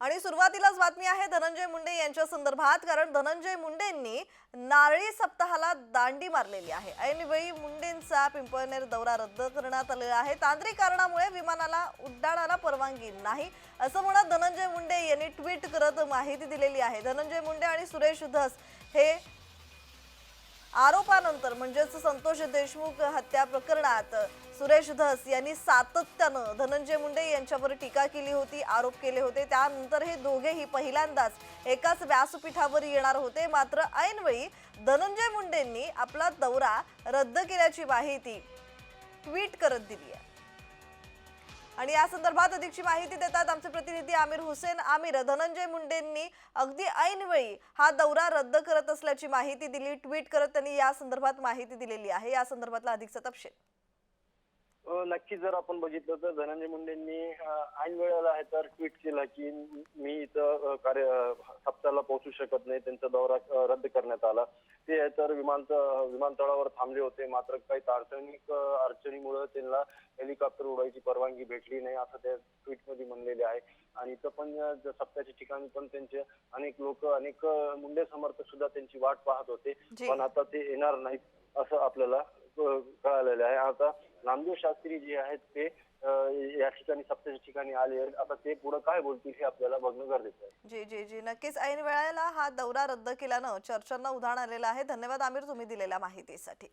आणि सुरुवातीलाच बातमी आहे धनंजय मुंडे यांच्या संदर्भात कारण धनंजय मुंडेंनी नारळी सप्ताहाला दांडी मारलेली आहे. ऐनवेळी मुंडेंचा पिंपळनेर दौरा रद्द करण्यात आलेला आहे. तांत्रिक कारणामुळे विमानाला उड्डाणाला परवानगी नाही असं म्हणत धनंजय मुंडे यांनी ट्विट करत माहिती दिलेली आहे. धनंजय मुंडे आणि सुरेश धस हे आरोपानंतर म्हणजेच संतोष देशमुख हत्या प्रकरणात सुरेश धस यांनी सातत्यानं धनंजय मुंडे यांच्यावर टीका केली होती आरोप केले होते. त्यानंतर हे दोघेही पहिल्यांदाच एकाच व्यासपीठावर येणार होते. मात्र ऐनवेळी धनंजय मुंडेंनी आपला दौरा रद्द केल्याची माहिती ट्विट करत दिली आहे. आणि या संदर्भात अधिकची माहिती देतात आमचे प्रतिनिधी आमिर हुसेन. आमिर धनंजय मुंडेंनी अगदी ऐनवेळी हा दौरा रद्द करत असल्याची माहिती दिली. ट्विट करत त्यांनी या संदर्भात माहिती दिलेली आहे. या संदर्भातला अधिकचा तपशील. नक्की जर आपण बघितलं तर धनंजय मुंडेंनी ऐन वेळेला आहे तर ट्विट केलं की मी इथं कार्य सप्ताहाला पोहोचू शकत नाही त्यांचा दौरा रद्द करण्यात आला. ते तर विमानत विमानतळावर थांबले होते मात्र काही अ, अडचणीमुळे त्यांना हेलिकॉप्टर उडायची परवानगी भेटली नाही असं त्या ट्विटमध्ये म्हणलेले आहे. आणि इथं पण सप्त्याच्या ठिकाणी पण त्यांचे अनेक लोक अनेक मुंडे समर्थक सुद्धा त्यांची वाट पाहत होते. पण आता ते येणार नाहीत असं आपल्याला कळालेलं आहे. आता नामदेव शास्त्री जे आहेत ते या ठिकाणी सप्त्याच्या ठिकाणी आले आहेत. आता ते पुढे काय बोलतील हे आपल्याला बघणं गरजेचं आहे. जी जी जी. नक्कीच. ऐन वेळेला हा दौरा रद्द केल्यानं चर्चांना उधाण आलेलं आहे. धन्यवाद आमिर तुम्ही दिलेल्या माहितीसाठी.